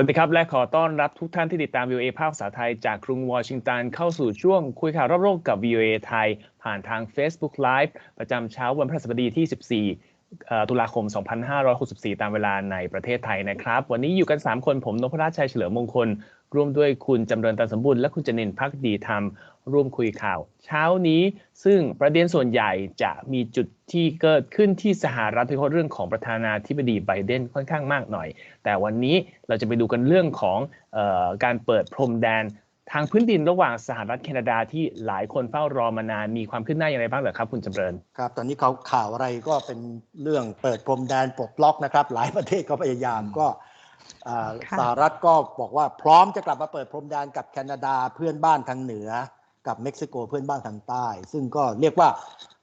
สวัสดีครับ และขอต้อนรับทุกท่านที่ติดตาม VOA ภาคภาษาไทยจากกรุงวอชิงตันเข้าสู่ช่วงคุยข่าวรอบโลกกับ VOA ไทย ผ่านทาง Facebook Live ประจำเช้าวันพฤหัสบดีที่ 14 ตุลาคม 2564 ตามเวลาในประเทศไทยนะครับ วันนี้อยู่กัน 3 คนผมนพราชชัยเฉลิมมงคล ร่วมด้วยคุณจำเริญตันสมบูรณ์และคุณจนินพักดีธรรมร่วมคุยข่าว เช้านี้ซึ่งประเด็นส่วนใหญ่จะมีจุดที่เกิดขึ้นที่สหรัฐโดยเฉพาะเรื่องของประธานาธิบดีไบเดนค่อนข้างมากหน่อย แต่วันนี้เราจะไปดูกันเรื่องของออการเปิดพรมแดน ทางพื้นดินระหว่างสหรัฐแคนาดาที่หลายคนเฝ้ารอมานานมีความคืบหน้าอย่างไรบ้างเหรอครับ คุณจำเริญครับตอนนี้เขาข่าวอะไรก็เป็นเรื่องเปิดพรมแดนปลดล็อกนะครับ หลายประเทศก็พยายามก็ สหรัฐก็บอกว่าพร้อมจะกลับมาเปิดพรมแดนกับแคนาดาเพื่อนบ้านทางเหนือ กับเม็กซิโกเพื่อนบ้านทางใต้ ซึ่งก็เรียกว่า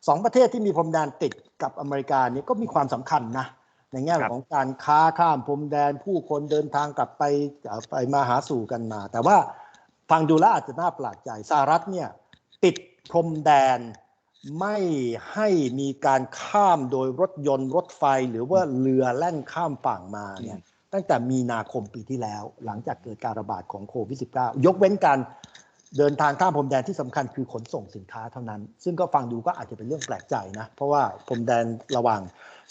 สองประเทศที่มีพรมแดนติดกับอเมริกาเนี่ยก็มีความสำคัญนะในแง่ครับของการค้าข้ามพรมแดนผู้คนเดินทางกลับไปเอ่อไปมาหาสู่กันมา แต่ว่าฟังดูแล้วอาจจะน่าประหลาดใจสหรัฐเนี่ยติดพรมแดนไม่ให้มีการข้ามโดยรถยนต์รถไฟหรือว่าเรือแล่นข้ามฝั่งมาเนี่ย ตั้งแต่มีนาคมปีที่แล้ว หลังจากเกิดการระบาดของโควิด -19 ยกเว้นการเดินทางข้ามพรมแดนที่สำคัญคือขนส่งสินค้าเท่านั้น ซึ่งก็ฟังดูก็อาจจะเป็นเรื่องแปลกใจนะ เพราะว่าพรมแดนระหว่าง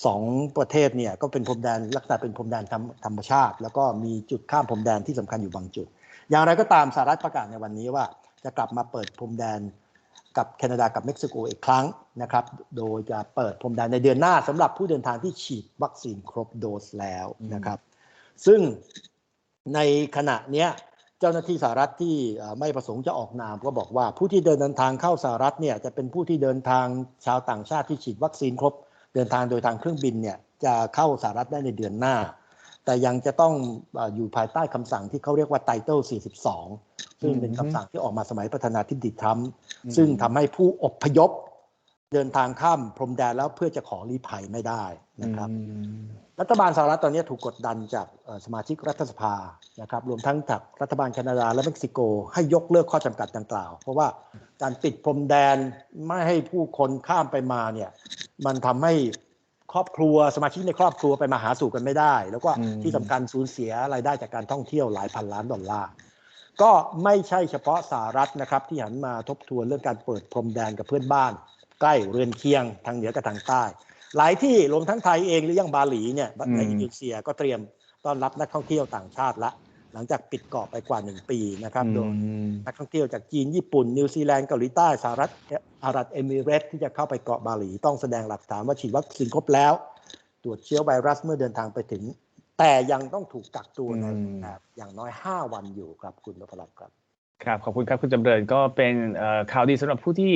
สองประเทศเนี่ยก็เป็นพรมแดนลักษณะเป็นพรมแดนธรรมธรรมชาติ แล้วก็มีจุดข้ามพรมแดนที่สำคัญอยู่บางจุด อย่างไรก็ตามสหรัฐประกาศในวันนี้ว่า จะกลับมาเปิดพรมแดนกับแคนาดากับเม็กซิโกอีกครั้งนะครับ โดยจะเปิดพรมแดนในเดือนหน้าสำหรับผู้เดินทางที่ฉีดวัคซีนครบโดสแล้วนะครับ ซึ่งในขณะเนี้ยเจ้าหน้าที่สหรัฐที่เอ่อไม่ประสงค์จะออกนามก็บอกว่าผู้ที่เดินทางเข้าสหรัฐเนี่ยจะเป็นผู้ที่เดินทางชาวต่างชาติที่ฉีดวัคซีนครบ เดินทางโดยทางเครื่องบินเนี่ยจะเข้าสหรัฐได้ในเดือนหน้า แต่ยังจะต้องเอ่ออยู่ภายใต้คำสั่งที่เขาเรียกว่าไตเติล42 ซึ่งเป็นคำสั่งที่ออกมาสมัยประธานาธิบดีทรัมป์อืมซึ่งทำให้ผู้อพยพ เดินทางข้ามพรมแดนแล้วเพื่อจะขอรีภัยไม่ได้นะครับ รัฐบาลสหรัฐตอนนี้ถูกกดดันจากเอ่อสมาชิกรัฐสภานะครับ รวมทั้งจากรัฐบาลแคนาดาและเม็กซิโก ให้ยกเลิกข้อจำกัดดังกล่าว เพราะว่าการปิดพรมแดนไม่ให้ผู้คนข้ามไปมาเนี่ยมันทำให้ครอบครัวสมาชิกในครอบครัวไปมาหาสู่กันไม่ได้ แล้วก็อืมที่สำคัญสูญเสียรายได้จากการท่องเที่ยวหลายพันล้านดอลลาร์ก็ไม่ใช่เฉพาะสหรัฐนะครับที่หันมาทบทวนเรื่องการเปิดพรมแดนกับเพื่อนบ้าน ใกล้เรือนเคียงทางเหนือกับทางใต้ หลายที่รวมทั้งไทยเองหรือยังบาหลีเนี่ยในอืมอินโดนีเซียก็เตรียมต้อนรับนักท่องเที่ยวต่างชาติละ หลังจากปิดเกาะไปกว่าหนึ่งปีนะครับโดยนักท่องเที่ยวจากจีนญี่ปุ่น นิวซีแลนด์เกาหลีใต้สหรัฐอาหรับเอมิเรตส์ที่จะเข้าไปเกาะบาหลีต้องแสดงหลักฐานว่าฉีดวัคซีนครบแล้ว ตรวจเชื้อไวรัสเมื่อเดินทางไปถึง แต่ยังต้องถูกกักตัวในอืมแบบอย่างน้อย 5 วันอยู่ครับคุณนพรัตน์ครับครับ ขอบคุณครับ คุณจำเริญก็เป็นเอ่อข่าวดีสำหรับผู้ที่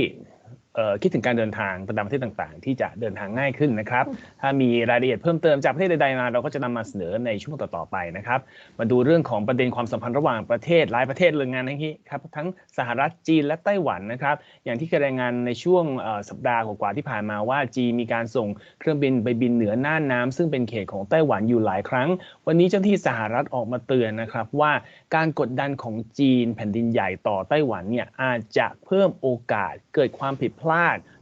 เอ่อ คิดถึงการเดินทางไปตามประเทศต่างๆ ที่จะเดินทางง่ายขึ้นนะครับ ถ้ามีรายละเอียดเพิ่มเติมจากประเทศใดๆมาเราก็จะนำมาเสนอในช่วงต่อๆไปนะครับ มาดูเรื่องของประเด็นความสัมพันธ์ระหว่างประเทศหลายประเทศเลยงานนี้ครับทั้งสหรัฐจีนและไต้หวันนะครับ อย่างที่เคยรายงานในช่วงเอ่อสัปดาห์กว่าๆที่ผ่านมาว่าจีนมีการส่งเครื่องบินไปบินเหนือน่านน้ำซึ่งเป็นเขตของไต้หวันอยู่หลายครั้ง วันนี้เจ้าหน้าที่สหรัฐออกมาเตือนนะครับว่าการกดดันของจีนแผ่นดินใหญ่ต่อไต้หวันเนี่ยอาจจะเพิ่มโอกาสเกิดความผิดพลาด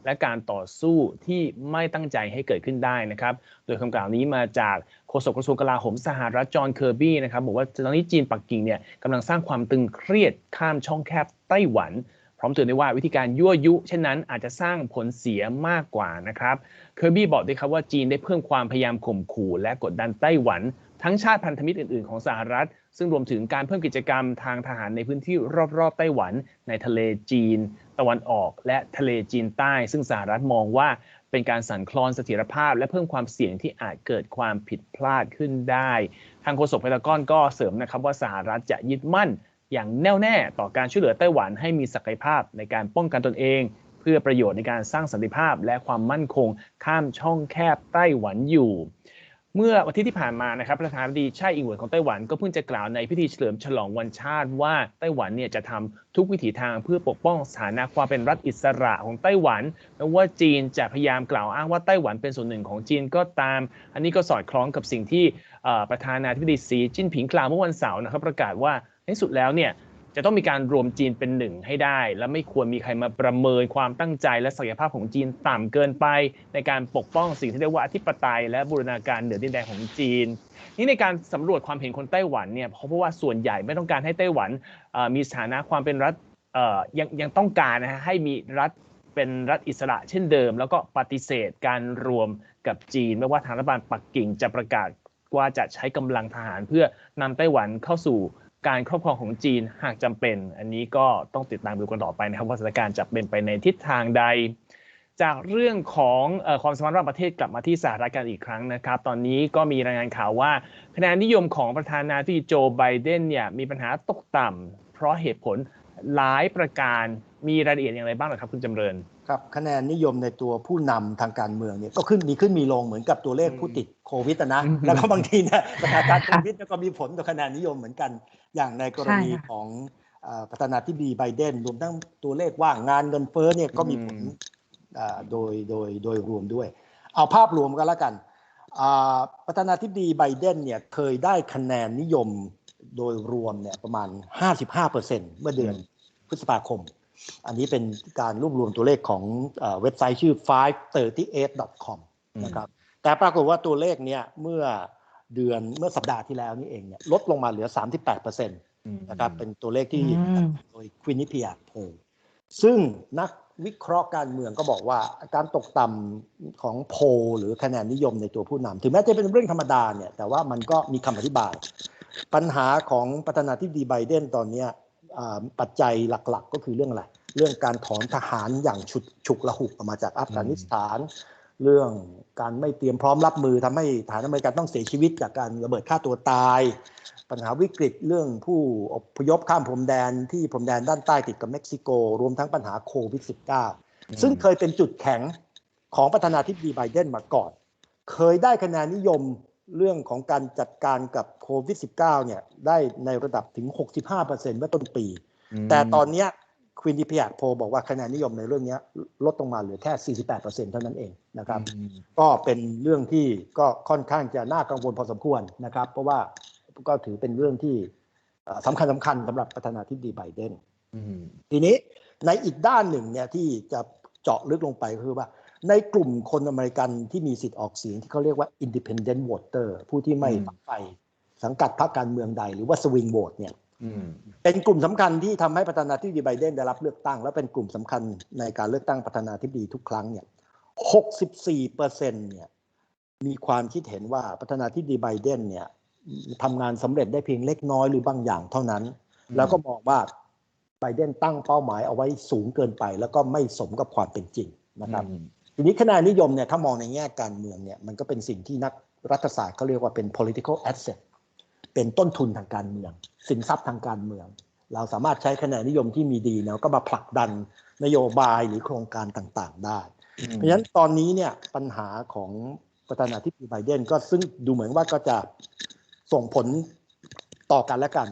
และการต่อสู้ที่ไม่ตั้งใจให้เกิดขึ้นได้นะครับ โดยคำกล่าวนี้มาจากโฆษกกระทรวงกลาโหมสหรัฐจอห์นเคอร์บี้นะครับบอกว่าตอนนี้จีนปักกิ่งเนี่ยกำลังสร้างความตึงเครียดข้ามช่องแคบไต้หวัน ร้อมเตือนด้วยว่าวิธีการยั่วยุ เช่นนั้นอาจจะสร้างผลเสียมากกว่านะครับเคอร์บี้บอกด้วยครับว่าจีนได้เพิ่มความพยายามข่มขู่ และกดดันไต้หวัน ทั้งชาติพันธมิตรอื่นๆของสหรัฐ ซึ่งรวมถึงการเพิ่มกิจกรรมทางทหารในพื้นที่รอบๆไต้หวัน ในทะเลจีน ตะวันออกและทะเลจีนใต้ ซึ่งสหรัฐมองว่าเป็นการสั่นคลอนเสถียรภาพ และเพิ่มความเสี่ยงที่อาจเกิดความผิดพลาดขึ้นได้ ทางโฆษกเพนทากอนก็เสริมนะครับว่าสหรัฐจะยึดมั่น อย่างแน่วแน่ต่อการช่วยเหลือไต้หวันให้มีศักยภาพในการป้องกันตนเอง เพื่อประโยชน์ในการสร้างสันติภาพและความมั่นคงข้ามช่องแคบไต้หวันอยู่ เมื่อวันที่ที่ผ่านมานะครับประธานาธิบดีไช่อิงเหวินของไต้หวันก็เพิ่งจะกล่าวในพิธีเฉลิมฉลองวันชาติว่าไต้หวันเนี่ยจะทำทุกวิถีทางเพื่อปกป้องสถานะความเป็นรัฐอิสระของไต้หวันแม้ว่าจีนจะพยายามกล่าวอ้างว่าไต้หวันเป็นส่วนหนึ่งของจีนก็ตาม อันนี้ก็สอดคล้องกับสิ่งที่ประธานาธิบดีสีจิ้นผิงกล่าวเมื่อวันเสาร์นะครับประกาศว่า ในที่สุดแล้วเนี่ยจะต้องมีการรวมจีนเป็นหนึ่งให้ได้ และไม่ควรมีใครมาประเมินความตั้งใจและศักยภาพของจีนต่ำเกินไป ในการปกป้องสิ่งที่เรียกว่าอธิปไตย และบูรณาการเหนือดินแดนของจีน นี่ในการสำรวจความเห็นคนไต้หวันเนี่ยเพราะว่าส่วนใหญ่ไม่ต้องการให้ไต้หวันมีสถานะความเป็นรัฐยังยังต้องการนะฮะให้มีรัฐเป็นรัฐอิสระเช่นเดิม แล้วก็ปฏิเสธการรวมกับจีน ไม่ว่าทางรัฐบาลปักกิ่งจะประกาศว่าจะใช้กำลังทหารเพื่อนำไต้หวันเข้าสู่ การครอบครองของจีนหากจำเป็น อันนี้ก็ต้องติดตามดูกันต่อไปนะครับว่าสถานการณ์จะเป็นไปในทิศทางใด จากเรื่องของอความสัมพันธ์ระหว่างประเทศกลับมาที่สหรัฐกันอีกครั้งนะครับ ตอนนี้ก็มีรายงานข่าวว่าคะแนนนิยมของประธานาธิบดีโจไบเดนเนี่ยมีปัญหาตกต่ำเพราะเหตุผลหลายประการมีรายละเอียดอย่างไรบ้างหรอครับคุณจำเริญ ครับคะแนนนิยมในตัวผู้นำทางการเมืองเนี่ยก็ขึ้นมีขึ้นมีลงเหมือนกับตัวเลขผู้ติดโควิดนะแล้วก็บางทีเนี่ยสถานการณ์โควิดก็มีผลต่อคะแนนนิยมเหมือนกัน อย่างในกรณีของประธานาธิบดีไบเดนรวมทั้งตัวเลขว่างงานเงินเฟ้อเนี่ยก็มีผลโดยโดยโดยรวมด้วย เอาภาพรวมกันแล้วกันประธานาธิบดีไบเดนเนี่ยเคยได้คะแนนนิยมโดยรวมเนี่ยประมาณ 55%เมื่อเดือนพฤษภาคม อันนี้เป็นการรวบรวมตัวเลขของเว็บไซต์ชื่อ 538.com นะครับแต่ปรากฏว่าตัวเลขเนี้ยเมื่อเดือนเมื่อสัปดาห์ที่แล้วนี่เองเนี่ยลดลงมาเหลือ 38%นะครับเป็นตัวเลขที่โดยควินิเพียโพซึ่งนักวิเคราะห์การเมืองก็บอกว่าการตกต่ำของโพหรือคะแนนนิยมในตัวผู้นำถึงแม้จะเป็นเรื่องธรรมดาเนี่ยแต่ว่ามันก็มีคำอธิบาย ปัญหาของประธานาธิบดีไบเดนตอนนี้ ปัจจัยหลักๆ ก็คือเรื่องอะไร เรื่องการถอนทหารอย่างฉุดฉุกละหุกออกมาจากอัฟกานิสถาน เรื่องการไม่เตรียมพร้อมรับมือทำให้ฐานอเมริกันต้องเสียชีวิตจากการระเบิดฆ่าตัวตาย ปัญหาวิกฤตเรื่องผู้อพยพข้ามพรมแดนที่พรมแดนด้านใต้ติดกับเม็กซิโก รวมทั้งปัญหาโควิด -19 ซึ่งเคยเป็นจุดแข็งของประธานาธิบดีไบเดนมาก่อน เคยได้คะแนนนิยม เรื่องของการจัดการกับโควิด -19 เนี่ยได้ในระดับถึง 65%เมื่อต้นปี แต่ตอนนี้ควินดิเพียโพบอกว่าคะแนนนิยมในเรื่องนี้ลดลงมาเหลือแค่ 48%เท่านั้นเองนะครับ ก็เป็นเรื่องที่ก็ค่อนข้างจะน่ากังวลพอสมควรนะครับ เพราะว่าก็ถือเป็นเรื่องที่สำคัญสำคัญสำหรับประธานาธิบดีไบเดนทีนี้ในอีกด้านหนึ่งเนี่ยที่จะเจาะลึกลงไปคือว่า ในกลุ่มคนอเมริกันที่มีสิทธิ์ออกเสียงที่เขาเรียกว่า independent voter ผู้ที่ไม่ฝักใฝ่สังกัดพรรคการเมืองใด หรือว่า swing vote เนี่ยเป็นกลุ่มสำคัญที่ทำให้ประธานาธิบดีไบเดนได้รับเลือกตั้ง และเป็นกลุ่มสำคัญในการเลือกตั้งประธานาธิบดีทุกครั้งเนี่ย 64เปอร์เซ็นเนี่ยมีความคิดเห็นว่าประธานาธิบดีไบเดนเนี่ยทำงานสำเร็จได้เพียงเล็กน้อยหรือบางอย่างเท่านั้น แล้วก็มองว่าไบเดนตั้งเป้าหมายเอาไว้สูงเกินไป แล้วก็ไม่สมกับความเป็นจริงนะครับ ทีนี้คะแนนนิยมเนี่ยถ้ามองในแง่การเมืองเนี่ยมันก็เป็นสิ่งที่นักรัฐศาสตร์เขาเรียกว่าเป็น political asset เป็นต้นทุนทางการเมือง สินทรัพย์ทางการเมือง เราสามารถใช้คะแนนนิยมที่มีดีแล้วก็มาผลักดันนโยบายหรือโครงการต่างๆ ได้ เพราะฉะนั้นตอนนี้เนี่ยปัญหาของประธานาธิบดีไบเดนก็ซึ่งดูเหมือนว่าก็จะส่งผลต่อกันและกัน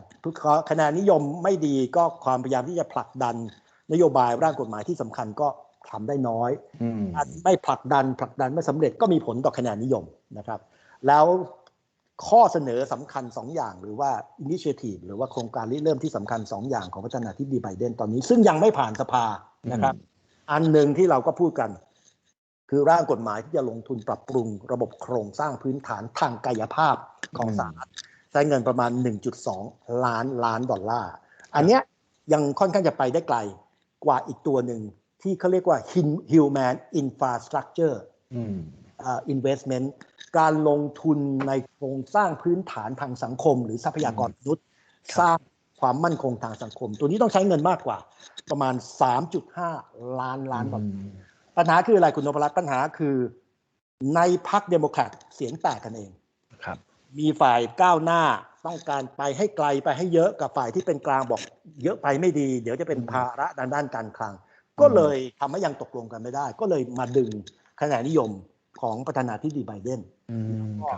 คะแนนนิยมไม่ดีก็ความพยายามที่จะผลักดันนโยบายร่างกฎหมายที่สำคัญก็ ทำได้น้อยไม่ผลักดันผลักดันไม่สำเร็จก็มีผลต่อคะแนนนิยมนะครับ แล้วข้อเสนอสำคัญ 2 อย่าง หรือว่าอินิเชทีฟหรือว่าโครงการริเริ่มที่สำคัญ 2 อย่างของประธานาธิบดีไบเดนตอนนี้ ซึ่งยังไม่ผ่านสภานะครับ อันหนึ่งที่เราก็พูดกัน คือร่างกฎหมายที่จะลงทุนปรับปรุงระบบโครงสร้างพื้นฐานทางกายภาพของสหรัฐใช้เงินประมาณ 1.2 ล้านล้านดอลลาร์ อันเนี้ยยังค่อนข้างจะไปได้ไกลกว่าอีกตัวหนึ่ง ที่เขาเรียกว่า human infrastructure investment การลงทุนในโครงสร้างพื้นฐานทางสังคม หรือทรัพยากรมนุษย์สร้างความมั่นคงทางสังคม ตัวนี้ต้องใช้เงินมากกว่า ประมาณ 3.5 ล้านล้านบาทปัญหาคืออะไรคุณนพรัตน์ปัญหาคือในพรรคเดโมแครตเสียงแตกกันเองครับ มีฝ่ายก้าวหน้าต้องการไปให้ไกลไปให้เยอะกับฝ่ายที่เป็นกลางบอก เยอะไปไม่ดี เดี๋ยวจะเป็นภาระด้านด้านการคลัง ก็เลยทำให้ยังตกลงกันไม่ได้ ก็เลยมาดึงคะแนนนิยมของประธานาธิบดีไบเดนก็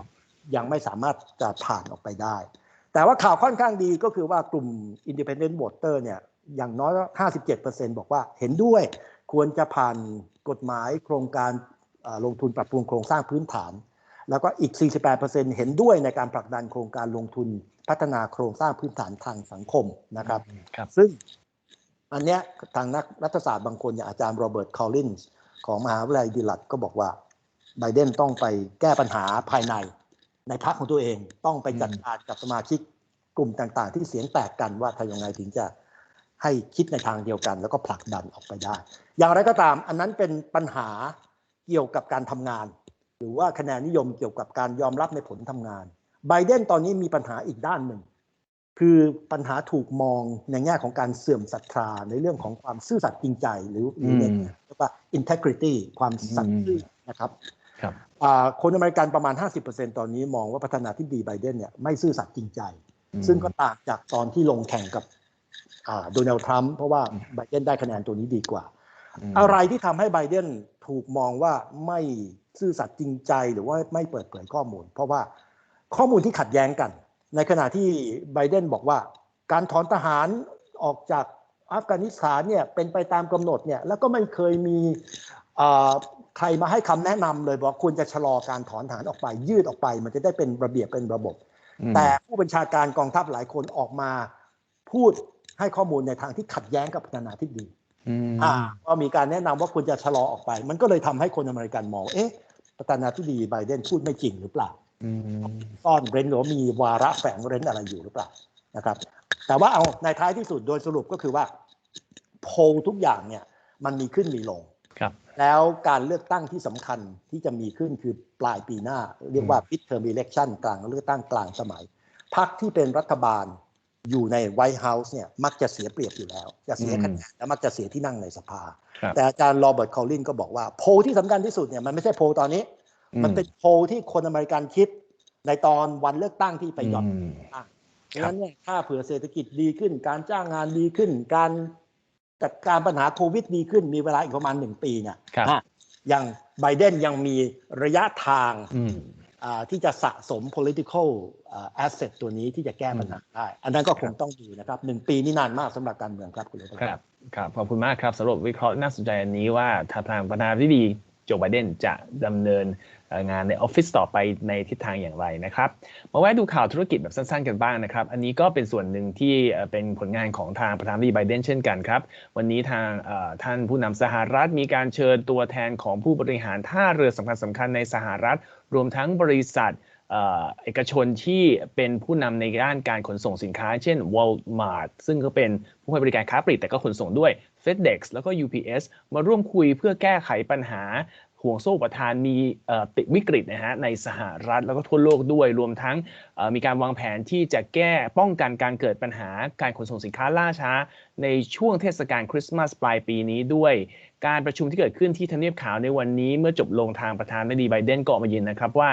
ยังไม่สามารถจะผ่านออกไปได้ แต่ว่าข่าวค่อนข้างดีก็คือว่ากลุ่ม Independent Voter เนี่ยอย่างน้อย 57%บอกว่าเห็นด้วยควรจะผ่านกฎหมายโครงการลงทุนปรับปรุงโครงสร้างพื้นฐาน แล้วก็อีก 48%เห็นด้วยในการผลักดันโครงการลงทุนพัฒนาโครงสร้างพื้นฐานทางสังคมนะครับครับซึ่ง อันเนี้ยทางนักรัฐศาสตร์บางคนอย่างอาจารย์โรเบิร์ตคอลลินส์ของมหาวิทยาลัยดิลัดก็บอกว่าไบเดนต้องไปแก้ปัญหาภายใน ในพรรคของตัวเองต้องไปจัดการกับสมาชิกกลุ่มต่างๆ ที่เสียงแตกกันว่าทำยังไงถึงจะให้คิดในทางเดียวกัน แล้วก็ผลักดันออกไปได้ อย่างไรก็ตาม อันนั้นเป็นปัญหาเกี่ยวกับการทำงาน หรือว่าคะแนนนิยมเกี่ยวกับการยอมรับในผลทำงานไบเดนตอนนี้มีปัญหาอีกด้านหนึ่ง คือปัญหาถูกมองในแง่ของการเสื่อมศรัทธาในเรื่องของความซื่อสัตย์จริงใจหรือหรือมเรียกว่า integrity ความสัตย์ซื่อนะครับครับอ่าคนอเมริกันประมาณ 50%ตอนนี้มองว่าประธานาธิบดีไบเดนเนี่ยไม่ซื่อสัตย์จริงใจ ซึ่งก็ต่างจากตอนที่ลงแข่งกับอ่าโดนัลด์ทรัมป์เพราะว่าไบเดนได้คะแนนตัวนี้ดีกว่ามอะไรที่ทำให้ไบเดนถูกมองว่าไม่ซื่อสัตย์จริงใจหรือว่าไม่เปิดเผยข้อมูล เพราะว่าข้อมูลที่ขัดแย้งกัน ในขณะที่ไบเดนบอกว่า การถอนทหารออกจากอัฟกานิสถานเนี่ยเป็นไปตามกำหนดเนี่ยแล้วก็ไม่เคยมีเอ่อใครมาให้คำแนะนำเลยบอกควรจะชะลอการถอนทหารออกไปยืดออกไป มันจะได้เป็นระเบียบเป็นระบบอืมแต่ผู้บัญชาการกองทัพหลายคนออกมา พูดให้ข้อมูลในทางที่ขัดแย้งกับประธานาธิบดีอืมอ่าก็มีการแนะนำว่าควรจะชะลอออกไป มันก็เลยทำให้คนอเมริกันมองเอ๊ะประธานาธิบดีไบเดนพูดไม่จริงหรือเปล่าอืม ซ่อนเร้นหรือว่ามีวาระแฝงเร้นอะไรอยู่หรือเปล่านะครับ แต่ว่าเอาในท้ายที่สุดโดยสรุปก็คือว่า โพลทุกอย่างเนี่ยมันมีขึ้นมีลงครับ แล้วการเลือกตั้งที่สำคัญที่จะมีขึ้นคือปลายปีหน้า เรียกว่า mid term election กลางเลือกตั้งกลางสมัยพรรคที่เป็นรัฐบาลอยู่ในไวท์เฮาส์เนี่ยมักจะเสียเปรียบอยู่แล้ว จะเสียคะแนนและมักจะเสียที่นั่งในสภาครับแต่อาจารย์โรเบิร์ตคอลลินก็บอกว่าโพลที่สำคัญที่สุดเนี่ยมันไม่ใช่โพลตอนนี้ มันเป็นโพลที่คนอเมริกันคิด ในตอนวันเลือกตั้งที่ไปหย่อนมตั้งดังนั้นเนี่ยถ้าเผื่อเศรษฐกิจดีขึ้น การจ้างงานดีขึ้น การจัดการปัญหาโควิดดีขึ้น มีเวลาอีกประมาณหนึ่งปีเนี่ยครับอะยังไบเดนยังมีระยะทางอืมอ่าที่จะสะสม political อ่า asset ตัวนี้ที่จะแก้ปัญหาได้ อันนั้นก็คงต้องดูนะครับหนึ่งปีนี่นานมากสำหรับการเมืองครับคุณเลครับ ครับ ขอบคุณมากครับสำหรับวิเคราะห์น่าสนใจอันนี้ว่าทางประธานาธิบดี โจไบเดนจะดำเนินงานในออฟฟิศต่อไปในทิศทางอย่างไรนะครับ มาแวะดูข่าวธุรกิจแบบสั้นๆกันบ้างนะครับ อันนี้ก็เป็นส่วนหนึ่งที่เป็นผลงานของทางประธานาธิบดีไบเดนเช่นกันครับ วันนี้ทางท่านผู้นำสหรัฐมีการเชิญตัวแทนของผู้บริหารท่าเรือสำคัญสำคัญๆในสหรัฐ รวมทั้งบริษัทเอกชนที่เป็นผู้นำในด้านการขนส่งสินค้า เช่น Walmart ซึ่งก็เป็นผู้ให้บริการค้าปลีกแต่ก็ขนส่งด้วย FedEx แล้วก็ UPS มาร่วมคุยเพื่อแก้ไขปัญหาห่วงโซ่อุปทานมีติดวิกฤตนะฮะในสหรัฐแล้วก็ทั่วโลกด้วยรวมทั้งมีการวางแผนที่จะแก้ป้องกันการเกิดปัญหาการขนส่งสินค้าล่าช้า ในช่วงเทศกาลคริสต์มาสปลายปีนี้ด้วย การประชุมที่เกิดขึ้นที่ทำเนียบขาวในวันนี้เมื่อจบลงทางประธานาธิบดีไบเดนก็ออกมายืนนะครับว่า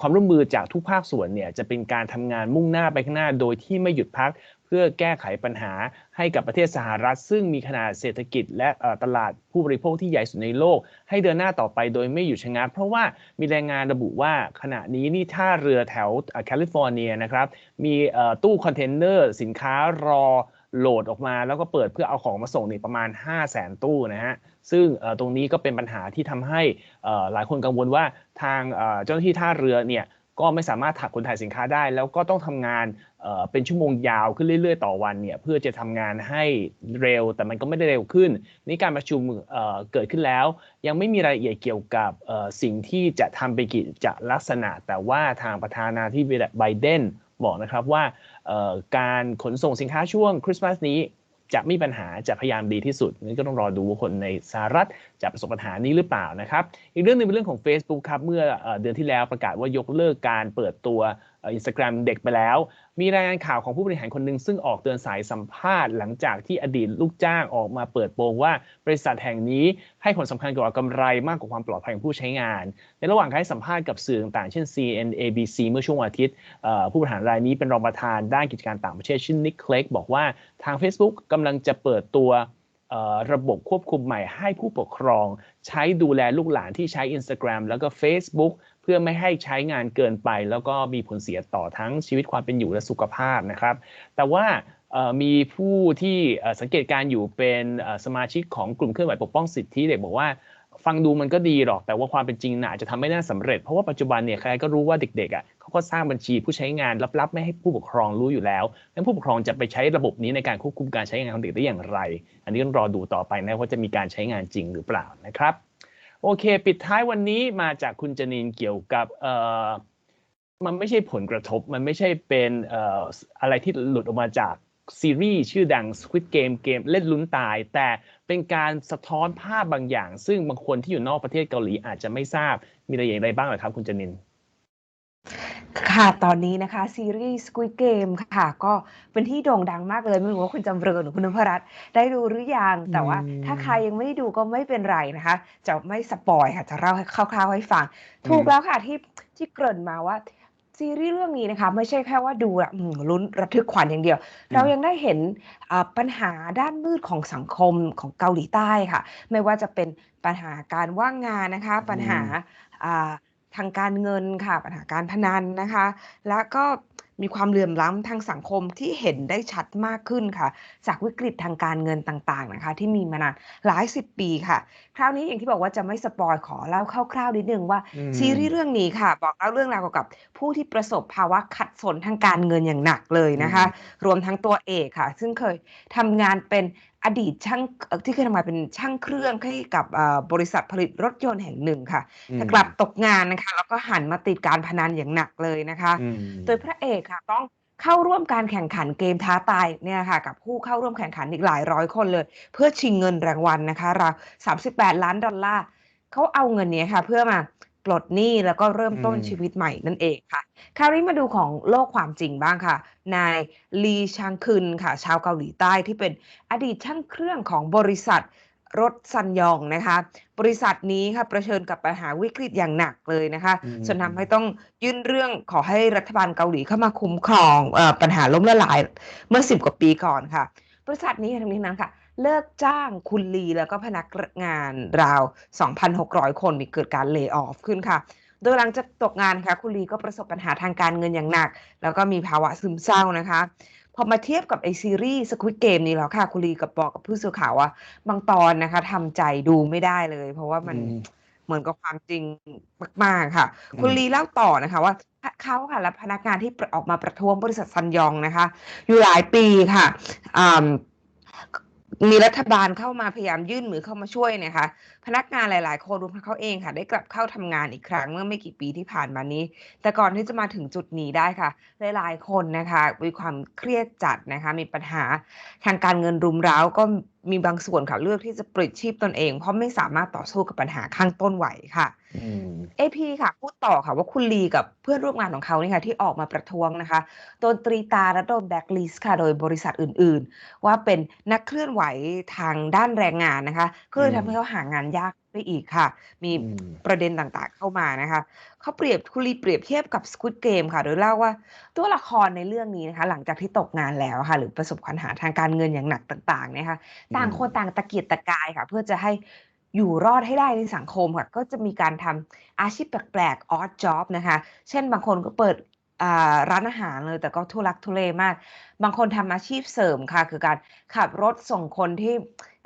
ความร่วมมือจากทุกภาคส่วนเนี่ยจะเป็นการทำงานมุ่งหน้าไปข้างหน้าโดยที่ไม่หยุดพัก พื่อแก้ไขปัญหาให้กับประเทศสหรัฐ ซึ่งมีขนาดเศรษฐกิจและตลาดผู้บริโภคที่ใหญ่สุดในโลก ให้เดินหน้าต่อไปโดยไม่หยุดชะงักเพราะว่ามีรายงานระบุว่าขณะนี้นี่ท่าเรือแถวแคลิฟอร์เนียนะครับมีตู้คอนเทนเนอร์สินค้ารอโหลดออกมาแล้วก็เปิดเพื่อเอาของมาส่งนี่ประมาณ 5 0 0 0 0 0ตู้นะฮะ ซึ่งตรงนี้ก็เป็นปัญหาที่ทำให้หลายคนกังวลว่าทางเจ้าหน้าที่ท่าเรือเนี่ย ก็ไม่สามารถถักขนถ่ายสินค้าได้ แล้วก็ต้องทำงานเป็นชั่วโมงยาวขึ้นเรื่อย ๆ ต่อวันเนี่ยเพื่อจะทำงานให้เร็ว แต่มันก็ไม่ได้เร็วขึ้นนี่การประชุมเกิดขึ้นแล้ว ยังไม่มีรายละเอียดเกี่ยวกับสิ่งที่จะทำเป็นกิจลักษณะ แต่ว่าทางประธานาธิบดีไบเดนบอกนะครับว่าการขนส่งสินค้าช่วงคริสต์มาสนี้ จะไม่มีปัญหาจะพยายามดีที่สุดนี่ก็ต้องรอดูว่าคนในสหรัฐจะประสบปัญหานี้หรือเปล่านะครับ อีกเรื่องหนึงเป็นเรื่องของ Facebook ครับเมื่อเดือนที่แล้วประกาศว่ายกเลิกการเปิดตัว อินสตาแกรมเด็กไปแล้ว มีรายงานข่าวของผู้บริหารคนหนึ่งซึ่งออกเตือนสายสัมภาษณ์หลังจากที่อดีตลูกจ้างออกมาเปิดโปงว่าบริษัทแห่งนี้ให้ผลสำคัญกับกำไรมากกว่าความปลอดภัยของผู้ใช้งาน ในระหว่างการให้สัมภาษณ์กับสื่อต่างๆ เช่น CNN ABC เมื่อช่วงอาทิตย์ ผู้บริหารรายนี้เป็นรองประธานด้านกิจการต่างประเทศชื่อนิกเคลกบอกว่าทาง Facebook กำลังจะเปิดตัวระบบควบคุมใหม่ให้ผู้ปกครอง ใช้ดูแลลูกหลานที่ใช้ Instagram แล้วก็ Facebook เพื่อไม่ให้ใช้งานเกินไป แล้วก็มีผลเสียต่อทั้งชีวิตความเป็นอยู่และสุขภาพนะครับ แต่ว่ามีผู้ที่สังเกตการณ์อยู่เป็นสมาชิกของกลุ่มเคลื่อนไหวปกป้องสิทธิเด็กบอกว่าฟังดูมันก็ดีหรอก แต่ว่าความเป็นจริงน่ะอาจะทำไม่น่าสำเร็จ เพราะว่าปัจจุบันเนี่ยใครก็รู้ว่าเด็กๆอะเขาก็สร้างบัญชีผู้ใช้งานลับๆ ไม่ให้ผู้ปกครองรู้อยู่แล้วงั้นผู้ปกครองจะไปใช้ระบบนี้ในการควบคุมการใช้งานของเด็กได้อย่างไร อันนี้ต้องรอดูต่อไปนะว่าจะมีการใช้งานจริงหรือเปล่านะครับ โอเค ปิดท้ายวันนี้มาจากคุณจนินเกี่ยวกับเอ่อมันไม่ใช่ผลกระทบ มันไม่ใช่เป็นเอ่ออะไรที่หลุดออกมาจากซีรีส์ชื่อดัง Squid Game เกมเล่นลุ้นตาย แต่เป็นการสะท้อนภาพบางอย่าง ซึ่งบางคนที่อยู่นอกประเทศเกาหลีอาจจะไม่ทราบมีอะไรอย่างไรบ้างเหรอครับ คุณจนิน ค่ะ ตอนนี้นะคะ ซีรีส์ Squid Game ค่ะ ก็เป็นที่โด่งดังมากเลย ไม่รู้ว่าคุณจำเริญหรือคุณนพรัตน์ได้ดูหรือยัง แต่ว่าอืมถ้าใครยังไม่ได้ดูก็ไม่เป็นไรนะคะ จะไม่สปอยค่ะ จะเล่าให้คร่าวๆให้ฟัง ถูกแล้วค่ะที่ที่เกริ่นมาว่าซีรีส์เรื่องนี้นะคะ ไม่ใช่แค่ว่าดูอะอืมลุ้นระทึกขวัญอย่างเดียว เรายังได้เห็นอ่าปัญหาด้านมืดของสังคมของเกาหลีใต้ค่ะ ไม่ว่าจะเป็นปัญหาการว่างงานนะคะ ปัญหาอ่า ทางการเงินค่ะ ปัญหาการพนันนะคะ แล้วก็มีความเหลื่อมล้ำทางสังคมที่เห็นได้ชัดมากขึ้นค่ะ จากวิกฤตทางการเงินต่างๆนะคะ ที่มีมานานหลายสิบปีค่ะ คราวนี้อย่างที่บอกว่าจะไม่สปอยขอเล่าคร่าวๆนิดนึงว่าอืมซีรีส์เรื่องนี้ค่ะ บอกเล่าเรื่องราวเกี่ยวกับ ผู้ที่ประสบภาวะขัดสนทางการเงินอย่างหนักเลยนะคะ รวมทั้งตัวเอกค่ะ ซึ่งเคยทำงานเป็น อดีตช่างเอ่อที่เคยทำงานเป็นช่างเครื่องให้กับเอ่อบริษัทผลิตรถยนต์แห่งหนึ่งค่ะแต่กลับตกงานนะคะ แล้วก็หันมาติดการพนันอย่างหนักเลยนะคะอืมโดยพระเอกค่ะต้องเข้าร่วมการแข่งขันเกมท้าตายเนี่ยค่ะ กับผู้เข้าร่วมแข่งขันอีกหลายร้อยคนเลย เพื่อชิงเงินรางวัลนะคะราว38 ล้านดอลลาร์เขาเอาเงินเนี้ยค่ะ เพื่อมาปลดหนี้แล้วก็เริ่มต้นอืมชีวิตใหม่นั่นเองค่ะ คราวนี้มาดูของโลกความจริงบ้างค่ะ นายลีชังคึนค่ะ ชาวเกาหลีใต้ที่เป็นอดีตช่างเครื่องของบริษัทรถซันยองนะคะ บริษัทนี้ค่ะเผชิญกับปัญหาวิกฤตอย่างหนักเลยนะคะอืมจนทำให้ต้องยื่นเรื่องขอให้รัฐบาลเกาหลีเข้ามาคุ้มครองเออปัญหาล้มละลายเมื่อสิบกว่าปีก่อนค่ะ บริษัทนี้ทั้งนี้ทั้งนั้นค่ะ เลิกจ้างคุณลีแล้วก็พนักงานราว 2,600 คนมีเกิดการเลิกออฟขึ้นค่ะ โดยหลังจากตกงานค่ะคุณลีก็ประสบปัญหาทางการเงินอย่างหนัก แล้วก็มีภาวะซึมเศร้านะคะพอมาเทียบกับไอซีรีส์สควิตเกมนี้แล้วค่ะคุณลีกับบอกกับผู้สื่อข่าวว่า บางตอนนะคะทำใจดูไม่ได้เลย เพราะว่ามันอืมเหมือนกับความจริงมาก ๆ ค่ะอืมคุณลีเล่าต่อนะคะว่าเขาค่ะและพนักงานที่ออกมาประท้วงบริษัทซันยองนะคะ อยู่หลายปีค่ะอ่า มีรัฐบาลเข้ามาพยายามยื่นมือเข้ามาช่วยนะคะ พนักงานหลาย ๆ คนรวมทั้งเขาเองค่ะ ได้กลับเข้าทำงานอีกครั้งเมื่อไม่กี่ปีที่ผ่านมานี้ แต่ก่อนที่จะมาถึงจุดนี้ได้ค่ะ หลาย ๆ คนนะคะมีความเครียดจัดนะคะ มีปัญหาทางการเงินรุมเร้าก็มีบางส่วนค่ะเลือกที่จะปลิดชีพตนเอง เพราะไม่สามารถต่อสู้กับปัญหาข้างต้นไหวค่ะ เอืม AP ค่ะพูดต่อค่ะว่าคุณลีกับเพื่อนร่วมงานของเขานี่ค่ะที่ออกมาประท้วงนะคะโดนตรีตาและโดนแบ็กลิสค่ะโดยบริษัทอื่นๆ ว่าเป็นนักเคลื่อนไหวทางด้านแรงงานนะคะก็เลยอืมทำให้เขาหางานยากไปอีกค่ะ มีประเด็นต่างๆเข้ามานะคะเขาเปรียบคุณลีเปรียบเทียบกับ Squid Game ค่ะ โดยเล่าว่าตัวละครในเรื่องนี้นะคะ หลังจากที่ตกงานแล้วค่ะ หรือประสบปัญหาทางการเงินอย่างหนักต่างๆเนะคะต่างคนต่างตะเกียกตะกายค่ะ เพื่อจะให้ อยู่รอดให้ได้ในสังคมค่ะก็จะมีการทำอาชีพแปลกๆ odd job นะคะ เช่นบางคนก็เปิดอ่าร้านอาหารเลยแต่ก็ทุลักทุเลมาก บางคนทำอาชีพเสริมค่ะ คือการขับรถส่งคนที่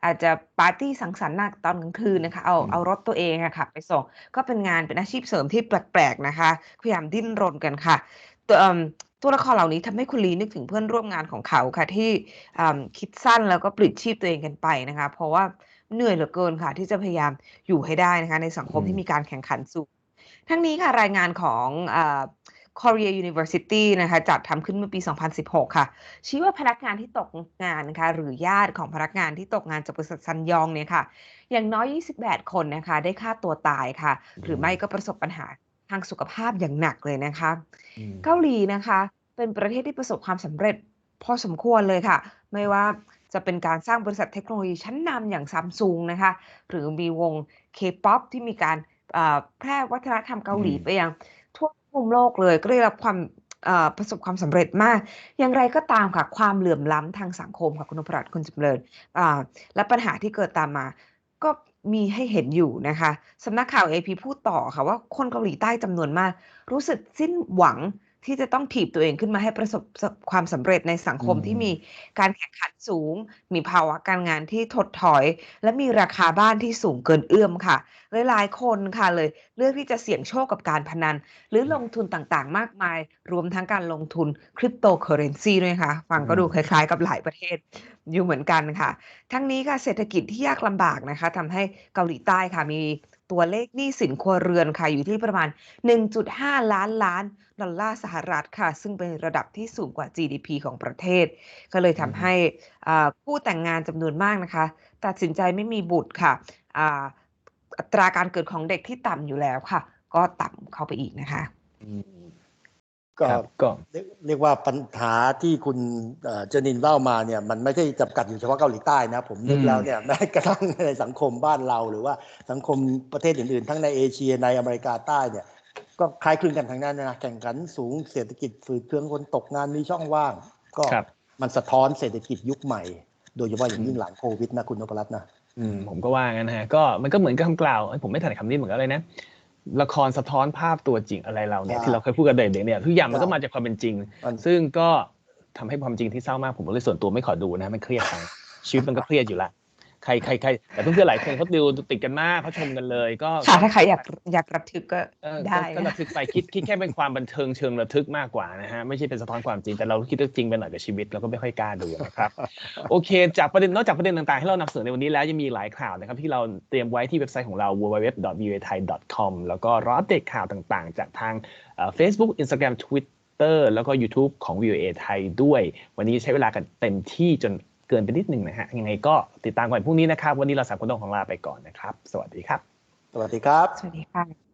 อาจจะปาร์ตี้สังสรรค์หนักตอนกลางคืนนะคะ เอาอืมเอารถตัวเองค่ะขับไปส่ง ก็เป็นงานเป็นอาชีพเสริมที่แปลกๆนะคะพยายามดิ้นรนกันค่ะตัวเอิ่มตัวละครเหล่านี้ทำให้คุณลีนึกถึงเพื่อนร่วมงานของเขาค่ะที่อ่าคิดสั้นแล้วก็ปลิดชีพตัวเองกันไปนะคะ เพราะว่า เหนื่อยเหลือเกินค่ะ ที่จะพยายามอยู่ให้ได้นะคะในสังคมอืมที่มีการแข่งขันสูง ทั้งนี้ค่ะรายงานของอ่า Korea University นะคะจัดทำขึ้นเมื่อปี 2016 ค่ะ ชี้ว่าพนักงานที่ตกงานนะคะหรือญาติของพนักงานที่ตกงานจากบริษัทซันยองเนี่ยค่ะ อย่างน้อย 28 คนนะคะ ได้ฆ่าตัวตายค่ะ หรือไม่ก็ประสบปัญหาทางสุขภาพอย่างหนักเลยนะคะอืมเกาหลีนะคะ เป็นประเทศที่ประสบความสำเร็จพอสมควรเลยค่ะ ไม่ว่า จะเป็นการสร้างบริษัทเทคโนโลยีชั้นนำอย่างซัมซุงนะคะ หรือมีวง K-POP ที่มีการเอ่อแพร่วัฒนธรรมเกาหลีอืมไปยังทั่วมุมโลกเลยก็ได้รับความเอ่อประสบความสำเร็จมาก อย่างไรก็ตามค่ะ ความเหลื่อมล้ำทางสังคมค่ะ คุณนพรัตน์คุณจำเริญอ่าและปัญหาที่เกิดตามมา ก็มีให้เห็นอยู่นะคะสำนักข่าว AP พูดต่อค่ะว่าคนเกาหลีใต้จำนวนมาก รู้สึกสิ้นหวัง ที่จะต้องถีบตัวเองขึ้นมาให้ประสบความสำเร็จในสังคมอืมที่มีการแข่งขันสูง มีภาวะการงานที่ถดถอย และมีราคาบ้านที่สูงเกินเอื้อมค่ะ หลายๆคนค่ะเลย เลือกที่จะเสี่ยงโชคกับการพนัน หรือลงทุนต่างๆ มากมาย รวมทั้งการลงทุนคริปโตเคอเรนซีด้วยค่ะ ฟังก็ดูคล้ายๆ กับหลายประเทศอยู่เหมือนกันค่ะ ทั้งนี้ค่ะเศรษฐกิจที่ยากลำบากนะคะทำให้เกาหลีใต้ค่ะมี ตัวเลขหนี้สินครัวเรือนค่ะอยู่ที่ประมาณ 1.5 ล้านล้านดอลลาร์สหรัฐค่ะ ซึ่งเป็นระดับที่สูงกว่า GDP ของประเทศ ก็เลยทำให้อ่าผู้แต่งงานจำนวนมากนะคะ ตัดสินใจไม่มีบุตรค่ะอ่าอัตราการเกิดของเด็กที่ต่ำอยู่แล้วค่ะ ก็ต่ำเข้าไปอีกนะคะ ก็ครับก็เรียกเรียกว่าปัญหาที่คุณเอ่อเจนินเล่ามาเนี่ยมันไม่ใช่จำกัดอยู่เฉพาะเกาหลีใต้นะ ผมนึกอืมแล้วเนี่ยแม้กระทั่งในสังคมบ้านเราหรือว่าสังคมประเทศอื่นๆ ทั้งในเอเชียในอเมริกาใต้เนี่ยก็คล้ายคลึงกันทั้งนั้นนะแข่งขันสูงเศรษฐกิจฝืดเครื่องคนตกงานมีช่องว่าง ก็ครับมันสะท้อนเศรษฐกิจยุคใหม่ โดยเฉพาะอย่างยิ่งหลังโควิดนะคุณนพรัตน์นะอืมผมก็ว่างั้นนะฮะก็มันก็เหมือนกับคำกล่าวเอ้ยผมไม่ถนัดคำนี้เหมือนกันเลยนะ ละครสะท้อนภาพตัวจริงอะไรเราเนี่ยใช่ที่เราเคยพูดกันเด็กๆเนี่ยทุกอย่างมันใช่ก็มาจากความเป็นจริงมันซึ่งก็ทำให้ความจริงที่เศร้ามากผมก็เลยส่วนตัวไม่ขอดูนะมันเครียดไปชีวิตมันก็เครียดอยู่ละใครใครใครแต่เพื่อนๆหลายคนเขาดูติดกันมากเขาชมกันเลย ก็ค่ะถ้าใครอยากอยากระทึกก็เออได้ก็ก็นะระทึกไปคิดคิดแค่เป็นความบันเทิงเชิงระทึกมากกว่านะฮะไม่ใช่เป็นสะท้อนความจริงแต่เราคิดว่าจริงไปหน่อยกับชีวิตเราก็ไม่ค่อยกล้าดูนะครับโอเค จากประเด็นนอกจากประเด็นต่างๆ ให้เรานำเสนอในวันนี้แล้วยังมีหลายข่าวนะครับที่เราเตรียมไว้ที่เว็บไซต์ของเรา www.voathai.com แล้วก็รออัปเดตข่าวต่างๆ จากทางเอ่อ Facebook Instagram Twitter แล้วก็ YouTube ของ VOA ไทยด้วย วันนี้ใช้เวลากันเต็มที่จน เกินไปนิดหนึ่งนะฮะยังไงก็ติดตามกันพรุ่งนี้นะครับ วันนี้เราสามคนต้องของลาไปก่อนนะครับ สวัสดีครับ สวัสดีครับ สวัสดีค่ะ